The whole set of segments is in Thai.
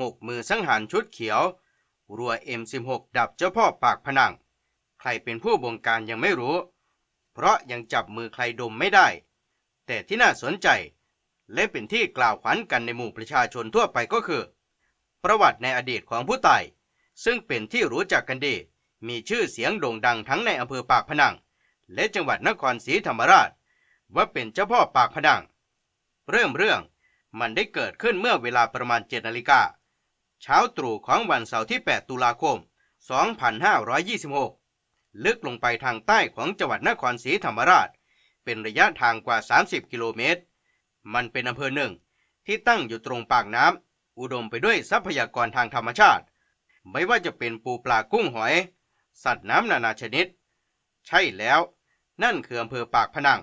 หกมือสังหารชุดเขียว รัว M16 ดับเจ้าพ่อปากผนัง ใครเป็นผู้บงการยังไม่รู้ เพราะยังจับมือใครดมไม่ได้ แต่ที่น่าสนใจ และเป็นที่กล่าวขวัญกันในหมู่ประชาชนทั่วไปก็คือ ประวัติในอดีตของผู้ตาย ซึ่งเป็นที่รู้จักกันดี มีชื่อเสียงโด่งดังทั้งในอำเภอปากพนัง และจังหวัดนครศรีธรรมราช ว่าเป็นเจ้าพ่อปากพนัง เริ่มเรื่องมันได้เกิดขึ้นเมื่อเวลาประมาณ7นาฬิกา เช้าตรู่ของวันเสาร์ที่ 8 ตุลาคม 2526 ลึกลงไปทางใต้ของจังหวัดนครศรีธรรมราช เป็นระยะทางกว่า 30 กิโลเมตร มันเป็นอำเภอหนึ่ง ที่ตั้งอยู่ตรงปากน้ำอุดมไปด้วยทรัพยากรทางธรรมชาติ ไม่ว่าจะเป็นปูปลากุ้งหอย สัตว์น้ำนานาชนิด ใช่แล้ว นั่นคืออำเภอปากพนัง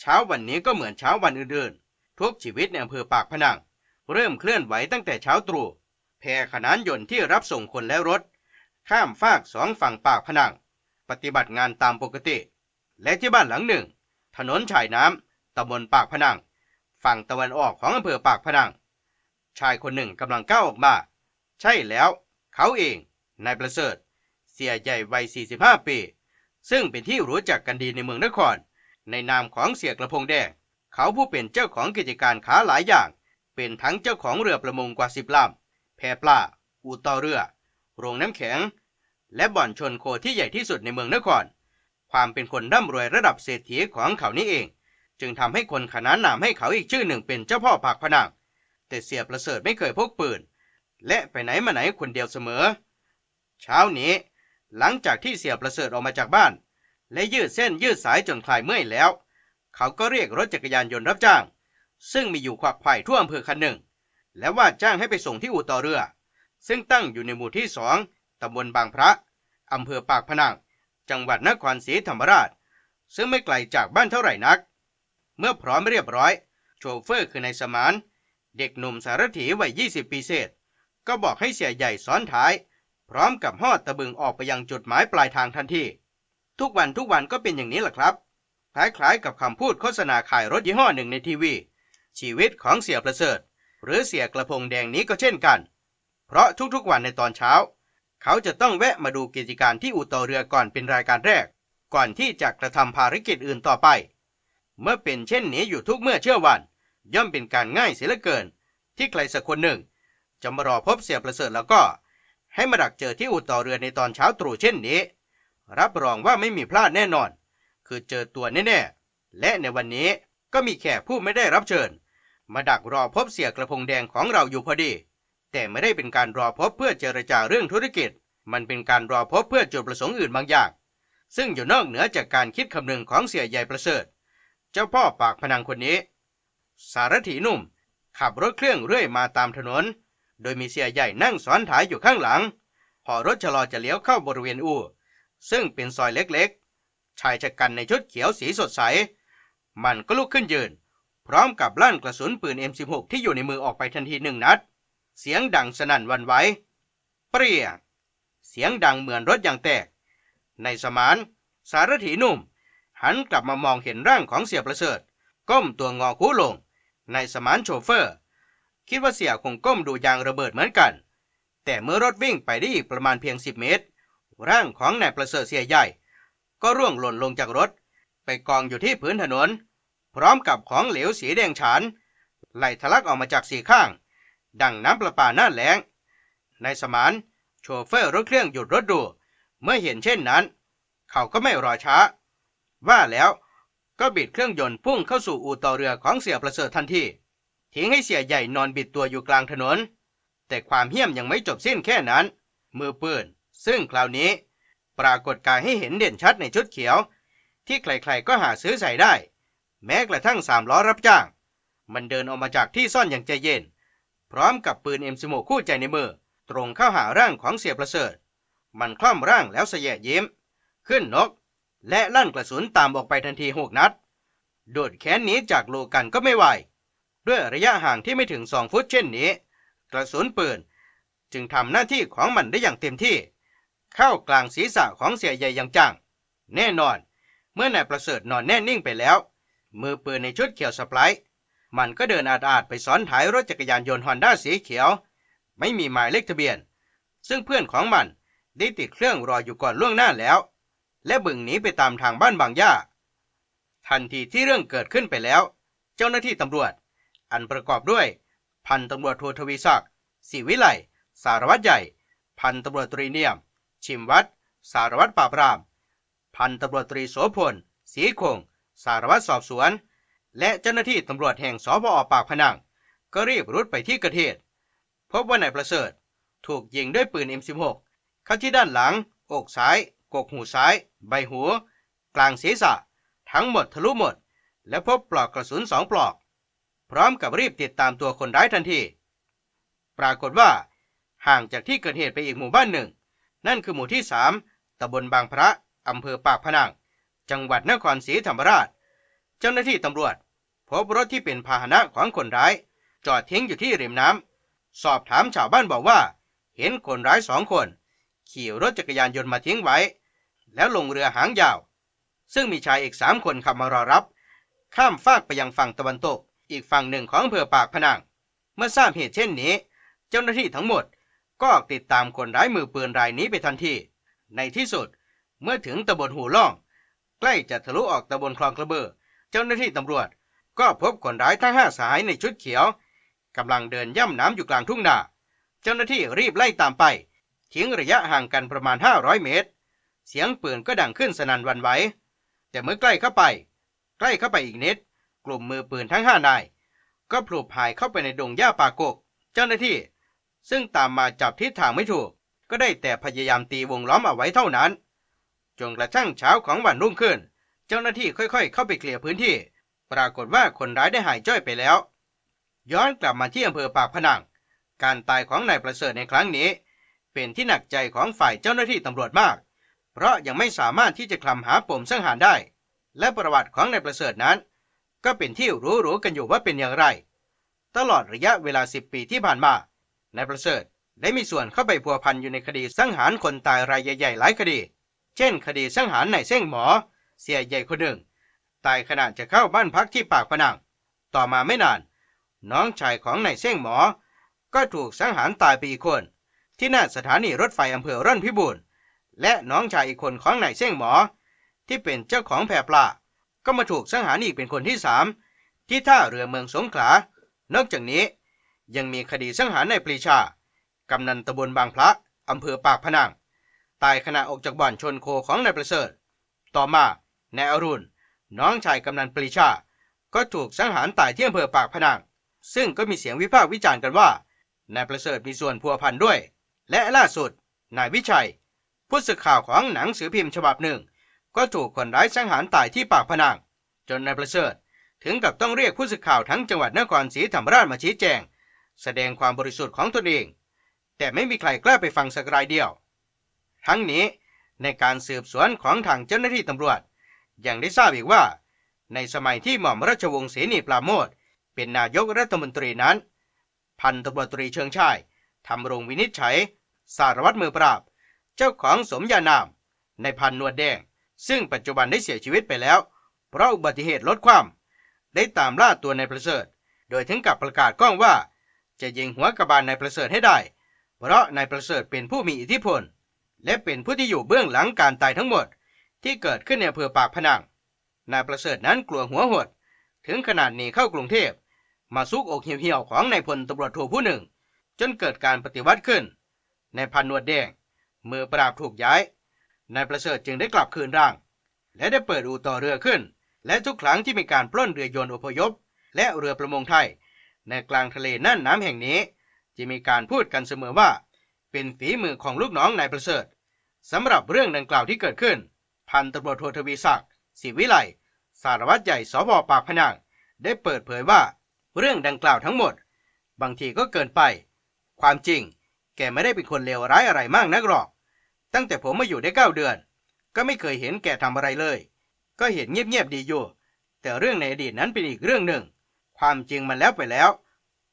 เช้าวันนี้ก็เหมือนเช้าวันอื่นๆทุกชีวิตในอำเภอปากพนัง เริ่มเคลื่อนไหวตั้งแต่เช้าตรู่ แพขนานยนต์ที่รับส่งคนและรถ ข้ามฟากสองฝั่งปากพนัง ปฏิบัติงานตามปกติ และที่บ้านหลังหนึ่ง ถนนชายน้ำตำบลปากพนัง ฝั่งตะวันออกของอำเภอปากพนัง ชายคนหนึ่งกำลังก้าวออกมา ใช่แล้ว เขาเองนายประเสริฐ เสียใหญ่วัย 45 ปี ซึ่งเป็นที่รู้จักกันดีในเมืองนคร ในนามของเสียกระพงแดงเขาผู้เป็นเจ้าของกิจการค้าหลายอย่าง เป็นทั้งเจ้าของเรือประมงกว่าสิบลำ แพปลาอูต่อเรือ โรงน้ำแข็ง และบ่อนชนโคที่ใหญ่ที่สุดในเมืองนคร ความเป็นคนร่ำรวยระดับเศรษฐีของเขานี่เอง จึงทำให้คนขนานนามให้เขาอีกชื่อหนึ่งเป็นเจ้าพ่อปากพนังแต่เสียประเสริฐไม่เคยพกปืน และไปไหนมาไหนคนเดียวเสมอ เช้านี้ หลังจากที่เสียประเสริฐออกมาจากบ้าน และยืดเส้นยืดสายจนคลายเมื่อยแล้ว เขาก็เรียกรถจักรยานยนต์รับจ้าง ซึ่งมีอยู่ขวักไผ่ทั่วอำเภอคันหนึ่ง และว่าจ้างให้ไปส่งที่อู่ต่อเรือ ซึ่งตั้งอยู่ในหมู่ที่สองตำบลบางพระอำเภอปากพนัง จังหวัดนครศรีธรรมราช ซึ่งไม่ไกลจากบ้านเท่าไหร่นัก เมื่อพร้อมเรียบร้อย โชเฟอร์คือนายสมาน เด็กหนุ่มสารถีวัย 20 ปีเศษ ก็บอกให้เสียใหญ่ซ้อนท้าย พร้อมกับหอดตะบึงออกไปยังจุดหมายปลายทางทันทีทุกวันทุกวันก็เป็นอย่างนี้แหละครับ คล้ายๆกับคำพูดโฆษณาขายรถยี่ห้อหนึ่งในทีวี ชีวิตของเสียประเสริฐ หรือเสียกระพงแดงนี้ก็เช่นกัน เพราะทุกๆวันในตอนเช้า เขาจะต้องแวะมาดูกิจการที่อู่ต่อเรือก่อนเป็นรายการแรก ก่อนที่จะกระทำภารกิจอื่นต่อไป เมื่อเป็นเช่นนี้อยู่ทุกเมื่อเชื่อวัน ย่อมเป็นการง่ายเสียเหลือเกิน ที่ใครสักคนหนึ่ง จะมารอพบเสียประเสริฐแล้วก็ ให้มาดักเจอที่อู่ต่อเรือในตอนเช้าตรู่เช่นนี้ รับรองว่าไม่มีพลาดแน่นอน คือเจอตัวแน่ๆและในวันนี้ก็มีแขกผู้ไม่ได้รับเชิญ มาดักรอพบเสียกระพงแดงของเราอยู่พอดี แต่ไม่ได้เป็นการรอพบเพื่อเจรจาเรื่องธุรกิจ มันเป็นการรอพบเพื่อจุดประสงค์อื่นบางอย่าง ซึ่งอยู่นอกเหนือจากการคิดคำนึงของเสียใหญ่ประเสริฐ เจ้าพ่อปากพนังคนนี้ สารถีหนุ่ม ขับรถเครื่องเรื่อยมาตามถนน โดยมีเสียใหญ่นั่งซ้อนท้ายอยู่ข้างหลัง พอรถชะลอจะเลี้ยวเข้าบริเวณอู่ซึ่งเป็นซอยเล็กๆ ชายชะกันในชุดเขียวสีสดใส มันก็ลุกขึ้นยืน พร้อมกับลั่นกระสุนปืน M16 ที่อยู่ในมือออกไปทันทีหนึ่งนัด เสียงดังสนั่นวันไหวเปรี้ยเสียงดังเหมือนรถยางแตก ในสมาน สารถีหนุ่ม หันกลับมามองเห็นร่างของเสียประเสริฐ ก้มตัวงอคูลง ในสมานโชเฟอร์ คิดว่าเสียคงก้มดูยางระเบิดเหมือนกัน แต่เมื่อรถวิ่งไปได้อีกประมาณเพียง 10 เมตร ร่างของนายประเสริฐเสียใหญ่ ก็ร่วงหล่นลงจากรถ ไปกองอยู่ที่พื้นถนน พร้อมกับของเหลวสีแดงฉาน ไหลทะลักออกมาจากสี่ข้าง ดังน้ำประปาหน้าแล้งนายสมานโชเฟอร์รถเครื่องหยุดรถดู เมื่อเห็นเช่นนั้น เขาก็ไม่รอช้า ว่าแล้วก็บิดเครื่องยนต์พุ่งเข้าสู่อู่ต่อเรือของเสียประเสริฐทันทีทิ้งให้เสียใหญ่นอนบิดตัวอยู่กลางถนน แต่ความเหี้ยมยังไม่จบสิ้นแค่นั้น มือปืนซึ่งคราวนี้ ปรากฏกายให้เห็นเด่นชัดในชุดเขียว ที่ใครๆก็หาซื้อใส่ได้ แม้กระทั่งสามล้อรับจ้าง มันเดินออกมาจากที่ซ่อนอย่างใจเย็น พร้อมกับปืนเอ็มสิโมคู่ใจในมือ ตรงเข้าหาร่างของเสียประเสริฐ มันคล่อมร่างแล้วเสยะยิ้ม ขึ้นนก และลั่นกระสุนตามออกไปทันทีหกนัด โดดแขนหนีจากโลกันก็ไม่ไหว ด้วยระยะห่างที่ไม่ถึงสองฟุตเช่นนี้ กระสุนปืน จึงทำหน้าที่ของมันได้อย่างเต็มที่ เข้ากลางศีรษะของเสียใหญ่อย่างจัง แน่นอน เมื่อนายประเสริฐนอนแน่นิ่งไปแล้ว มือปืนในชุดเขียวสไปร์มันก็เดินอาดอาดๆไปซ้อนท้ายรถจักรยานยนต์ฮอนด้าสีเขียว ไม่มีหมายเลขทะเบียน ซึ่งเพื่อนของมันได้ติดเครื่องรออยู่ก่อนล่วงหน้าแล้ว และบึงหนีไปตามทางบ้านบางย่า ทันทีที่เรื่องเกิดขึ้นไปแล้ว เจ้าหน้าที่ตำรวจ อันประกอบด้วย พันตำรวจโททวีศักดิ์ศรีวิไลสารวัตรใหญ่ พันตำรวจตรีเนียม ชิมวัด สารวัตรปราบปราม พันตำรวจตรีโสพลศรีคง สารวัตรสอบสวน และเจ้าหน้าที่ตำรวจแห่งสพอปากพนัง ก็รีบรุดไปที่เกิดเหตุพบว่านายประเสริฐ ถูกยิงด้วยปืน M16 เข้าที่ด้านหลัง อกซ้าย กกหูซ้าย ใบหูกลางศีรษะ ทั้งหมดทะลุหมด และพบปลอกกระสุนสองปลอก พร้อมกับรีบติดตามตัวคนร้ายทันที ปรากฏว่าห่างจากที่เกิดเหตุไปอีกหมู่บ้านหนึ่ง นั่นคือหมู่ที่ 3ตำบลบางพระ อำเภอปากพนัง จังหวัดนครศรีธรรมราช เจ้าหน้าที่ตำรวจ พบรถที่เป็นพาหนะของคนร้าย จอดทิ้งอยู่ที่ริมน้ำสอบถามชาวบ้านบอกว่า เห็นคนร้ายสองคน ขี่รถจักรยานยนต์มาทิ้งไว้ แล้วลงเรือหางยาว ซึ่งมีชายอีกสามคนขับมารอรับ ข้ามฟากไปยังฝั่งตะวันตก อีกฝั่งหนึ่งของอำเภอปากพนังเมื่อทราบเหตุเช่นนี้ เจ้าหน้าที่ทั้งหมดก็ติดตามคนร้ายมือปืนรายนี้ไปทันที ในที่สุด เมื่อถึงตำบลหูล่อง ใกล้จะทะลุออกตำบลคลองกระเบือเจ้าหน้าที่ตำรวจ ก็พบคนร้ายทั้งห้าสายในชุดเขียวกำลังเดินย่ำน้ำอยู่กลางทุ่งนา เจ้าหน้าที่รีบไล่ตามไป ทิ้งระยะห่างกันประมาณ 500 เมตร เสียงปืนก็ดังขึ้นสนั่นวันไหว แต่เมื่อใกล้เข้าไป ใกล้เข้าไปอีกนิด กลุ่มมือปืนทั้งห้านาย ก็พลูพายเข้าไปในดงหญ้าป่ากก เจ้าหน้าที่ ซึ่งตามมาจับทิศทางไม่ถูก ก็ได้แต่พยายามตีวงล้อมเอาไว้เท่านั้น จนกระทั่งเช้าของวันรุ่งขึ้น เจ้าหน้าที่ค่อยๆ เข้าไปเคลียร์พื้นที่ ปรากฏว่าคนร้ายได้หายจ้อยไปแล้ว ย้อนกลับมาที่อำเภอปากพนัง การตายของนายประเสริฐในครั้งนี้ เป็นที่หนักใจของฝ่ายเจ้าหน้าที่ตำรวจมาก เพราะยังไม่สามารถที่จะคลำหาปมสังหารได้ และประวัติของนายประเสริฐนั้น ก็เป็นที่รู้ๆกันอยู่ว่าเป็นอย่างไร ตลอดระยะเวลา 10 ปีที่ผ่านมานายประเสริฐได้มีส่วนเข้าไปพัวพันอยู่ในคดีสังหารคนตายรายใหญ่ๆหลายคดี เช่น คดีสังหารนายเส้งหมอ เสียใหญ่คนหนึ่ง ตายขณะจะเข้าบ้านพักที่ปากพนัง ต่อมาไม่นาน น้องชายของนายเส้งหมอ ก็ถูกสังหารตายไปอีกคน ที่หน้าสถานีรถไฟอำเภอร่อนพิบูลและน้องชายอีกคนของนายเส้งหมอ ที่เป็นเจ้าของแพปลาก็มาถูกสังหารอีกเป็นคนที่สามที่ท่าเรือเมืองสงขลา นอกจากนี้ยังมีคดีสังหารนายปรีชากำนันตำบลบางพระอำเภอปากพนัง ตายขณะออกจากบ่อนชนโคของนายประเสริฐ ต่อมานายอรุณ น้องชายกำนันปรีชา ก็ถูกสังหารตายที่อำเภอปากพนัง ซึ่งก็มีเสียงวิพากษ์วิจารณ์กันว่านายประเสริฐมีส่วนพัวพันด้วย และล่าสุดนายวิชัย ผู้สื่อข่าวของหนังสือพิมพ์ฉบับหนึ่ง ก็ถูกคนร้ายสังหารตายที่ปากพนัง จนนายประเสริฐถึงกับต้องเรียกผู้สื่อข่าวทั้งจังหวัดนครศรีธรรมราชมาชี้แจง แสดงความบริสุทธิ์ของตนเอง แต่ไม่มีใครกล้าไปฟังสักรายเดียว ทั้งนี้ในการสืบสวนของทางเจ้าหน้าที่ตำรวจ ยังได้ทราบอีกว่า ในสมัยที่หม่อมราชวงศ์เสนีปราโมทเป็นนายกรัฐมนตรีนั้น พันตำรวจตรีเชิงชายทำรงวินิจฉัย สารวัตรมือปราบ เจ้าของสมญานาม ในพันนวดแดง ซึ่งปัจจุบันได้เสียชีวิตไปแล้ว เพราะอุบัติเหตุรถความ ได้ตามล่าตัวนายประเสริฐ โดยถึงกับประกาศกล้องว่า จะยิงหัวกระบาลนายประเสริฐให้ได้ เพราะนายประเสริฐเป็นผู้มีอิทธิพล และเป็นผู้ที่อยู่เบื้องหลังการตายทั้งหมด ที่เกิดขึ้นในอำเภอปากพนัง นายประเสริฐนั้นกลัวหัวหด ถึงขนาดหนีเข้ากรุงเทพ มาซุกอกเหี่ยวๆของนายพลตำรวจโทผู้หนึ่ง จนเกิดการปฏิวัติขึ้น ในพันนวดแดง มือปราบถูกย้าย นายประเสริฐจึงได้กลับคืนร่าง และได้เปิดอู่ต่อเรือขึ้น และทุกครั้งที่มีการปล้นเรือยนต์อพยพ และเรือประมงไทย ในกลางทะเลน่านน้ำแห่งนี้ จะมีการพูดกันเสมอว่า เป็นฝีมือของลูกน้องนายประเสริฐสำหรับเรื่องดังกล่าวที่เกิดขึ้น พันตำรวจโททวีศักดิ์ศรีวิไลสารวัตรใหญ่สพปากพนังได้เปิดเผยว่า เรื่องดังกล่าวทั้งหมด บางทีก็เกินไป ความจริง แกไม่ได้เป็นคนเลวร้ายอะไรมากนักหรอก ตั้งแต่ผมมาอยู่ได้เก้าเดือน ก็ไม่เคยเห็นแกทำอะไรเลย ก็เห็นเงียบๆดีอยู่ แต่เรื่องในอดีตนั้นเป็นอีกเรื่องหนึ่ง ความจริงมันแล้วไปแล้ว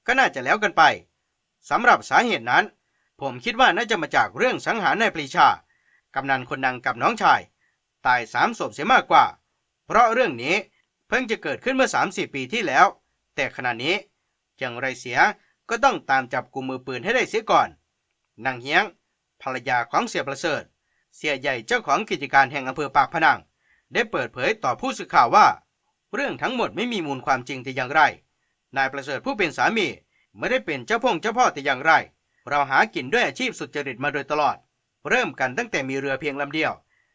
ก็น่าจะแล้วกันไปสำหรับสาเหตุนั้น ผมคิดว่าน่าจะมาจากเรื่องสังหารนายปรีชากำนันคนดังกับน้องชาย ตายสามศพเสียมากกว่า เพราะเรื่องนี้เพิ่งจะเกิดขึ้นเมื่อ 30 ปีที่แล้ว แต่ขณะนี้อย่างไรเสียก็ต้องตามจับกลุ่มมือปืนให้ได้เสียก่อนนางเฮียง ภรรยาของเสียประเสริฐ เสียใหญ่เจ้าของกิจการแห่งอำเภอปากพนัง ได้เปิดเผยต่อผู้สื่อข่าวว่า เรื่องทั้งหมดไม่มีมูลความจริงแต่อย่างไร นายประเสริฐผู้เป็นสามีไม่ได้เป็นเจ้าพงเจ้าพ่อแต่อย่างไร เราหากินด้วยอาชีพสุจริตมาโดยตลอด เริ่มกันตั้งแต่มีเรือเพียงลำเดียว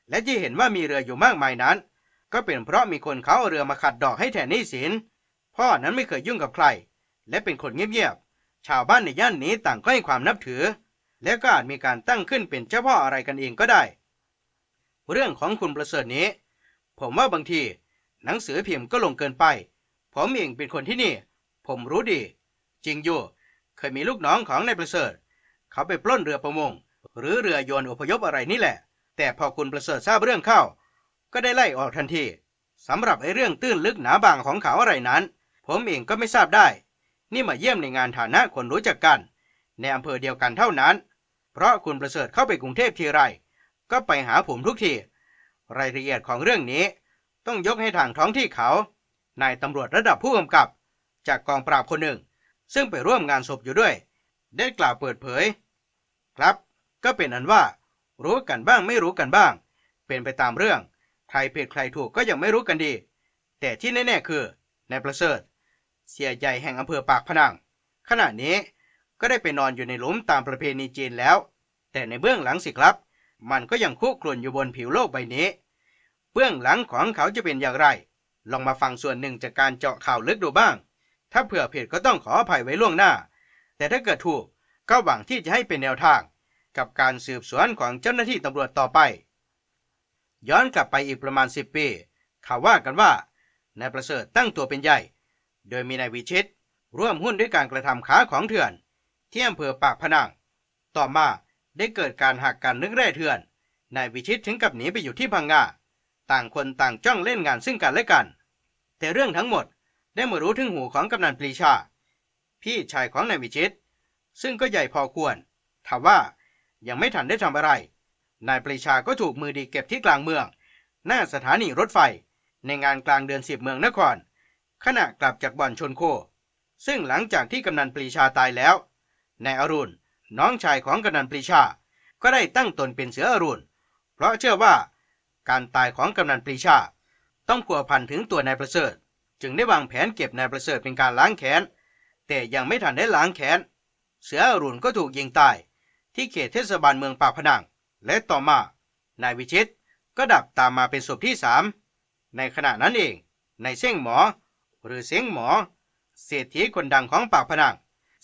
และที่เห็นว่ามีเรืออยู่มากมายนั้น ก็เป็นเพราะมีคนเขาเอาเรือมาขัดดอกให้แทนนี้สิน พ่อนั้นไม่เคยยุ่งกับใคร และเป็นคนเงียบๆ ชาวบ้านในย่านนี้ต่างก็ให้ความนับถือ และก็อาจมีการตั้งขึ้นเป็นเจ้าพ่ออะไรกันเองก็ได้ เรื่องของคุณประเสริฐนี้ ผมว่าบางที หนังสือพิมพ์ก็ลงเกินไป ผมเองเป็นคนที่นี่ ผมรู้ดี จริงอยู่ เคยมีลูกน้องของนายประเสริฐ เขาไปปล้นเรือประมง หรือเรือโยนอพยพอะไรนี่แหละ แต่พอคุณประเสริฐทราบเรื่องเข้า ก็ได้ไล่ออกทันทีสำหรับไอ้เรื่องตื้นลึกหนาบางของเขาอะไรนั้น ผมเองก็ไม่ทราบได้ นี่มาเยี่ยมในงานฐานะคนรู้จักกัน ในอำเภอเดียวกันเท่านั้น เพราะคุณประเสริฐเข้าไปกรุงเทพทีไร ก็ไปหาผมทุกที รายละเอียดของเรื่องนี้ ต้องยกให้ทางท้องที่เขา นายตำรวจระดับผู้กำกับ จากกองปราบคนหนึ่ง ซึ่งไปร่วมงานศพอยู่ด้วย ได้กล่าวเปิดเผย ครับ ก็เป็นอันว่า รู้กันบ้างไม่รู้กันบ้าง เป็นไปตามเรื่อง ใครผิดใครถูกก็ยังไม่รู้กันดี แต่ที่แน่ๆคือนายประเสริฐ เสียใหญ่แห่งอำเภอปากพนัง ขณะนี้ก็ได้ไปนอนอยู่ในหลุมตามประเพณีจีนแล้ว แต่ในเบื้องหลังสิครับ มันก็ยังคุกรุ่นอยู่บนผิวโลกใบนี้ เบื้องหลังของเขาจะเป็นอย่างไร ลองมาฟังส่วนหนึ่งจากการเจาะข่าวลึกดูบ้าง ถ้าเผื่อผิดก็ต้องขออภัยไว้ล่วงหน้า แต่ถ้าเกิดถูกก็หวังที่จะให้เป็นแนวทาง กับการสืบสวนของเจ้าหน้าที่ตำรวจต่อไป ย้อนกลับไปอีกประมาณ 10 ปีข่าวว่ากันว่านายประเสริฐตั้งตัวเป็นใหญ่ โดยมีนายวิชิต ร่วมหุ้นด้วยการกระทำค้าของเถื่อนที่อำเภอปากพนัง ต่อมาได้เกิดการหักกันนึกแร่เถื่อน นายวิชิตถึงกับหนีไปอยู่ที่พังงา ต่างคนต่างจ้องเล่นงานซึ่งกันและกัน แต่เรื่องทั้งหมดได้มารู้ถึงหูของกำนันปรีชา พี่ชายของนายวิชิต ซึ่งก็ใหญ่พอควรถามว่ายังไม่ทันได้ทำอะไร นายปรีชาก็ถูกมือดีเก็บที่กลางเมือง หน้าสถานีรถไฟ ในงานกลางเดือนสิบเมืองนคร ขณะกลับจากบ่อนชนโค ซึ่งหลังจากที่กำนันปรีชาตายแล้ว นายอรุณน้องชายของกำนันปรีชา ก็ได้ตั้งตนเป็นเสืออรุณ เพราะเชื่อว่า การตายของกำนันปรีชา ต้องพัวพันถึงตัวนายประเสริฐ จึงได้วางแผนเก็บนายประเสริฐเป็นการล้างแค้น แต่ยังไม่ทันได้ล้างแค้น เสืออรุณก็ถูกยิงตาย ที่เขตเทศบาลเมืองปากพนัง และต่อมานายวิชิตก็ดับตามมาเป็นศพที่สามในขณะนั้นเองนายเส้งหมอ หรือเส้งหมอ เศรษฐีคนดังของปากพนัง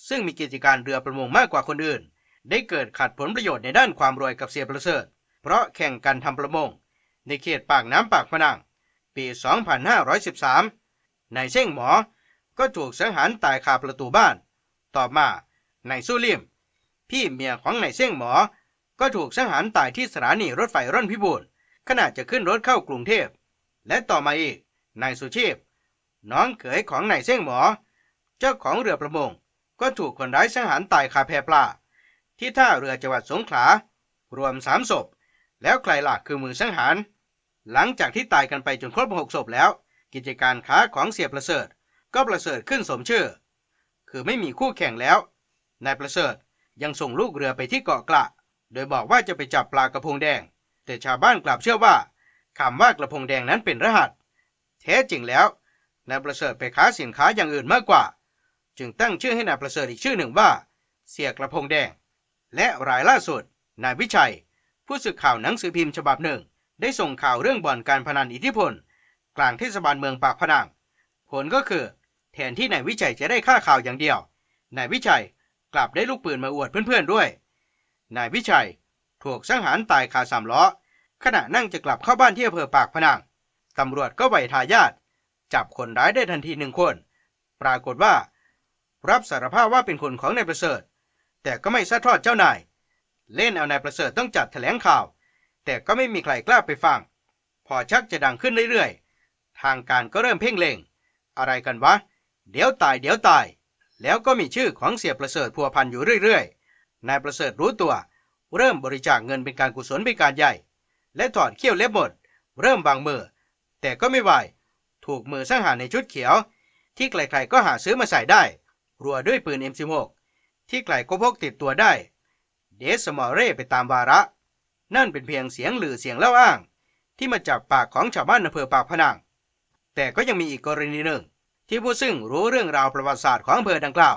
ซึ่งมีกิจการเรือประมงมากกว่าคนอื่น ได้เกิดขัดผลประโยชน์ในด้านความรวยกับเสียประเสริฐ เพราะแข่งกันทำประมง ในเขตปากน้ำปากพนัง ปี 2513นายเส้งหมอ ก็ถูกสังหารตายคาประตูบ้าน ต่อมานายสู้ลี่ยมพี่เมียของนายเส้งหมอ ก็ถูกสังหารตายที่สถานีรถไฟร่อนพิบูลขณะจะขึ้นรถเข้ากรุงเทพ และต่อมาอีกนายสุชีพ น้องเขยของนายเส้งหมอ เจ้าของเรือประมงก็ถูกคนร้ายสังหารตายคาแพปลาที่ท่าเรือจังหวัดสงขลารวมสามศพ แล้วใครล่ะคือมือสังหาร หลังจากที่ตายกันไปจนครบหกศพแล้ว กิจการค้าของเสียประเสริฐ ก็ประเสริฐขึ้นสมชื่อ คือไม่มีคู่แข่งแล้ว นายประเสริฐยังส่งลูกเรือไปที่เกาะกระ โดยบอกว่าจะไปจับปลากระพงแดง แต่ชาวบ้านกลับเชื่อว่าคำว่ากระพงแดงนั้นเป็นรหัส แท้จริงแล้วนายประเสริฐไปค้าสินค้าอย่างอื่นมากกว่า จึงตั้งชื่อให้นายประเสริฐอีกชื่อหนึ่งว่า เสียกระพงแดง และรายล่าสุด นายวิชัย ผู้สื่อข่าวหนังสือพิมพ์ฉบับหนึ่ง ได้ส่งข่าวเรื่องบ่อนการพนันอิทธิพล กลางเทศบาลเมืองปากพนังผลก็คือ แทนที่นายวิชัยจะได้ค่าข่าวอย่างเดียวนายวิชัยกลับได้ลูกปืนมาอวดเพื่อนๆด้วย นายวิชัยถูกสังหารตายคาสามล้อ ขณะนั่งจะกลับเข้าบ้านที่อำเภอปากพนังตำรวจก็ไหวทายาทจับคนร้ายได้ทันทีหนึ่งคน ปรากฏว่า รับสารภาพว่าเป็นคนของนายประเสริฐ แต่ก็ไม่ซัดทอดเจ้านาย เล่นเอานายประเสริฐต้องจัดแถลงข่าว แต่ก็ไม่มีใครกล้าไปฟัง พอชักจะดังขึ้นเรื่อยๆ ทางการก็เริ่มเพ่งเล็ง อะไรกันวะ เดี๋ยวตายเดี๋ยวตาย แล้วก็มีชื่อของเสียประเสริฐพัวพันอยู่เรื่อยๆ นายประเสริฐรู้ตัว เริ่มบริจาคเงินเป็นการกุศลเป็นการใหญ่ และถอดเขี้ยวเล็บหมด เริ่มบางมือ แต่ก็ไม่ไหวถูกมือสังหารในชุดเขียว ที่ใครๆก็หาซื้อมาใส่ได้ รัวด้วยปืน M16 ที่ใครก็พกติดตัวได้ เดสมอเร่ไปตามวาระ นั่นเป็นเพียงเสียงหรือเสียงเล่าอ้าง ที่มาจากปากของชาวบ้านอำเภอปากพนังแต่ก็ยังมีอีกกรณีหนึ่ง ที่ผู้ซึ่งรู้เรื่องราวประวัติศาสตร์ของอำเภอดังกล่าว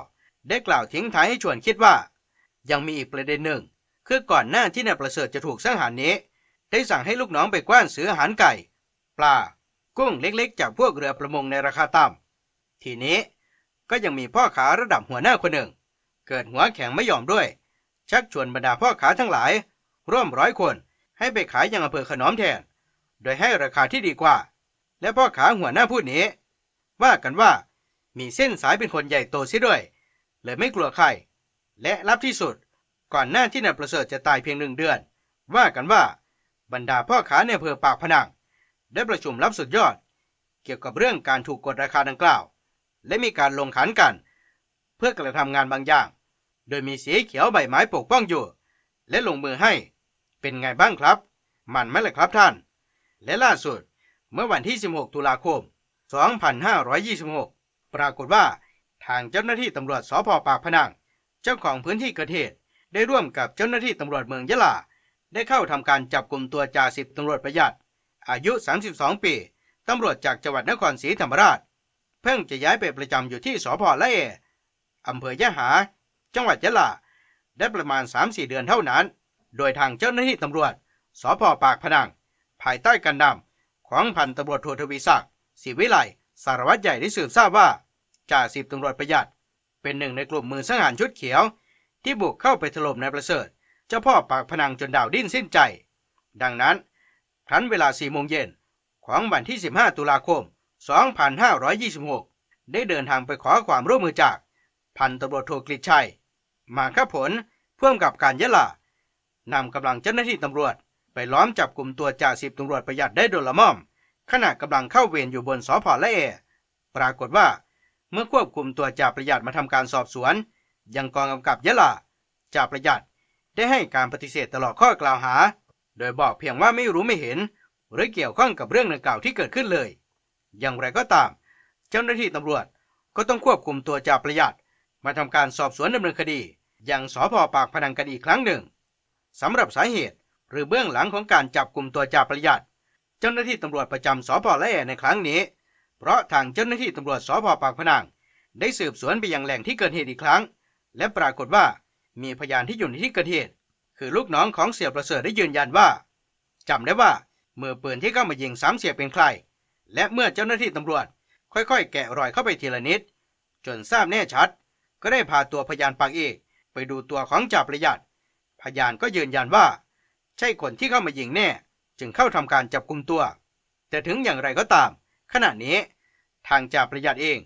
ได้กล่าวทิ้งท้ายให้ชวนคิดว่า ยังมีอีกประเด็นหนึ่ง คือก่อนหน้าที่นายประเสริฐจะถูกสังหารนี้ ได้สั่งให้ลูกน้องไปกว้านซื้ออาหารไก่ ปลา กุ้งเล็กๆ จากพวกเรือประมงในราคาต่ำทีนี้ก็ยังมีพ่อค้าระดับหัวหน้าคนหนึ่ง เกิดหัวแข็งไม่ยอมด้วย ชักชวนบรรดาพ่อค้าทั้งหลาย ร่วมร้อยคนให้ไปขายยังอำเภอขนอมแทน โดยให้ราคาที่ดีกว่า และพ่อค้าหัวหน้าผู้นี้ ว่ากันว่า มีเส้นสายเป็นคนใหญ่โตเสียด้วย เลยไม่กลัวใคร และลับที่สุด ก่อนหน้าที่นายประเสริฐจะตายเพียงหนึ่งเดือน ว่ากันว่า บรรดาพ่อค้าในอำเภอปากพนัง ได้ประชุมรับสุดยอด เกี่ยวกับเรื่องการถูกกดราคาดังกล่าว และมีการลงขันกัน เพื่อกระทำงานบางอย่าง โดยมีสีเขียวใบไม้ปกป้องอยู่ และลงมือให้ เป็นไงบ้างครับ มันไหมล่ะครับท่าน และล่าสุดเมื่อวันที่ 16 ตุลาคม 2526 ปรากฏว่าทางเจ้าหน้าที่ตำรวจสพปากพนัง เจ้าของพื้นที่เกิดเหตุได้ร่วมกับเจ้าหน้าที่ตำรวจเมืองยะลา ได้เข้าทำการจับกลุ่มตัวจ่าสิบตำรวจประหยัด อายุ 32 ปีตำรวจจากจังหวัดนครศรีธรรมราช เพิ่งจะย้ายไปประจำอยู่ที่สพละเออำเภอยะหา จังหวัดยะลา ได้ประมาณ 3-4 เดือนเท่านั้น โดยทางเจ้าหน้าที่ตำรวจสพปากพนัง ภายใต้การนำของพันตำรวจโททวีศักดิ์ ศรีวิไลสารวัตรใหญ่ได้สืบทราบว่าจ่าสิบตำรวจประหยัด เป็นหนึ่งในกลุ่มมือสังหารชุดเขียว ที่บุกเข้าไปถล่มนายประเสริฐ เจ้าพ่อปากพนังจนดาวดิ้นสิ้นใจ ดังนั้นครั้นเวลา4โมงเย็นของวันที่ 15 ตุลาคม 2526 ได้เดินทางไปขอความร่วมมือจาก พันตำรวจโทกฤษชัย มาข้าผลพ่วงกับการยะลานำกำลังเจ้าหน้าที่ตำรวจ ไปล้อมจับกลุ่มตัวจ่าสิบตำรวจประหยัดได้โดยละม่อม ขณะกำลังเข้าเวรอยู่บนสพและเอปรากฏว่า เมื่อควบคุมตัวจ่าประหยัดมาทำการสอบสวน ยังกองกำกับยะลาจ่าประหยัดได้ให้การปฏิเสธตลอดข้อกล่าวหา โดยบอกเพียงว่าไม่รู้ไม่เห็น หรือเกี่ยวข้องกับเรื่องดังกล่าวที่เกิดขึ้นเลย อย่างไรก็ตาม เจ้าหน้าที่ตำรวจก็ต้องควบคุมตัวจ่าประหยัด มาทำการสอบสวนดำเนินคดียังสพปากพนังกันอีกครั้งหนึ่งสำหรับสาเหตุหรือเบื้องหลังของการจับกลุ่มตัวจ่าประหยัด เจ้าหน้าที่ตำรวจประจำสพละแอในครั้งนี้ เพราะทางเจ้าหน้าที่ตำรวจสพปากพนังได้สืบสวนไปยังแหล่งที่เกิดเหตุอีกครั้ง และปรากฏว่ามีพยานที่อยู่ในที่เกิดเหตุ คือลูกน้องของเสียประเสริฐได้ยืนยันว่าจำได้ว่ามือปืนที่เข้ามายิงสามเสียเป็นใคร และเมื่อเจ้าหน้าที่ตำรวจ ค่อยๆ แกะรอยเข้าไปทีละนิด จนทราบแน่ชัด ก็ได้พาตัวพยานปากเอกไปดูตัวของจ่าประหยัด พยานก็ยืนยันว่า ใช่คนที่เข้ามายิงแน่ จึงเข้าทำการจับกุมตัว แต่ถึงอย่างไรก็ตาม ขณะนี้ ทางจ่าประหยัดเอง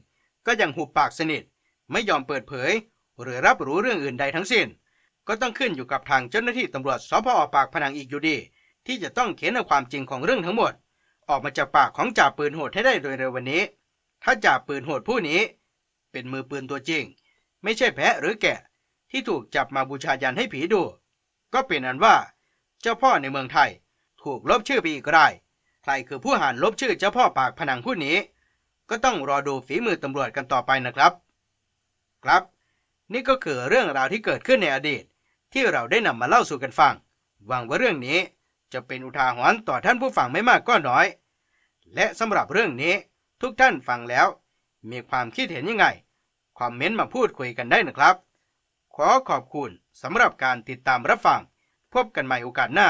ก็ยังหุบปากสนิท ไม่ยอมเปิดเผย หรือรับรู้เรื่องอื่นใดทั้งสิ้น ก็ต้องขึ้นอยู่กับทางเจ้าหน้าที่ตำรวจสพอปากพนังอีกอยู่ดี ที่จะต้องเขียนเอาความจริงของเรื่องทั้งหมด ออกมาจากปากของจ่าปืนโหดให้ได้โดยเร็ววันนี้ ถ้าจ่าปืนโหดผู้นี้ เป็นมือปืนตัวจริง ไม่ใช่แพะหรือแกะ ที่ถูกจับมาบูชายันให้ผีดู ก็เป็นอันว่า เจ้าพ่อในเมืองไทย ถูกลบชื่อไปอีกราย ใครคือผู้หานลบชื่อเจ้าพ่อปากพนังผู้นี้ ก็ต้องรอดูฝีมือตำรวจกันต่อไปนะครับ ครับ นี่ก็คือเรื่องราวที่เกิดขึ้นในอดีต ที่เราได้นำมาเล่าสู่กันฟัง หวังว่าเรื่องนี้จะเป็นอุทาหรณ์ต่อท่านผู้ฟังไม่มากก็น้อย และสำหรับเรื่องนี้ทุกท่านฟังแล้ว มีความคิดเห็นยังไง คอมเมนต์มาพูดคุยกันได้นะครับ ขอขอบคุณสำหรับการติดตามรับฟัง พบกันใหม่โอกาสหน้า